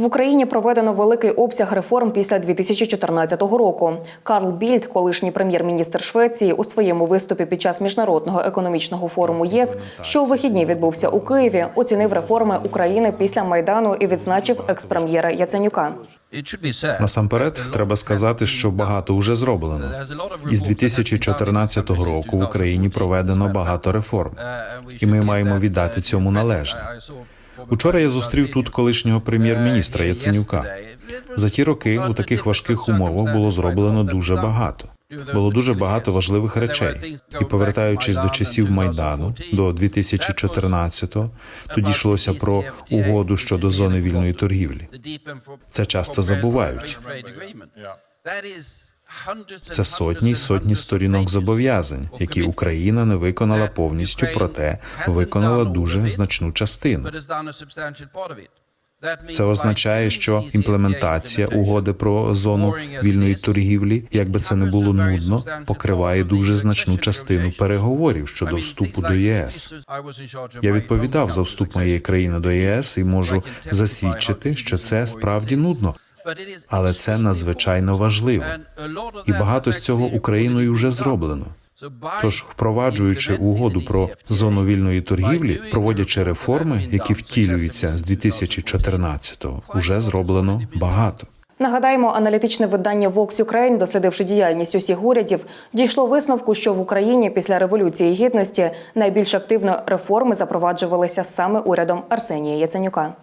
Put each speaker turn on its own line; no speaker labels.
В Україні проведено великий обсяг реформ після 2014 року. Карл Більд, колишній прем'єр-міністр Швеції, у своєму виступі під час міжнародного економічного форуму ЄС, що у вихідні відбувся у Києві, оцінив реформи України після майдану і відзначив експрем'єра Яценюка.
Насамперед, треба сказати, що багато вже зроблено. Із 2014 року в Україні проведено багато реформ, і ми маємо віддати цьому належне. Учора я зустрів тут колишнього прем'єр-міністра Яценюка. За ті роки у таких важких умовах було зроблено дуже багато. Було дуже багато важливих речей. І повертаючись до часів майдану, до 2014-го, тоді йшлося про угоду щодо зони вільної торгівлі.
Це часто забувають.
Це сотні й сотні сторінок зобов'язань, які Україна не виконала повністю, проте виконала дуже значну частину. Це означає, що імплементація угоди про зону вільної торгівлі, як би це не було нудно, покриває дуже значну частину переговорів щодо вступу до ЄС. Я відповідав за вступ моєї країни до ЄС і можу засвідчити, що це справді нудно, але це надзвичайно важливо. І багато з цього Україною вже зроблено. Тож, впроваджуючи угоду про зону вільної торгівлі, проводячи реформи, які втілюються з 2014-го, уже зроблено багато.
Нагадаємо, аналітичне видання Vox Ukraine, дослідивши діяльність усіх урядів, дійшло висновку, що в Україні після революції гідності найбільш активно реформи запроваджувалися саме урядом Арсенія Яценюка.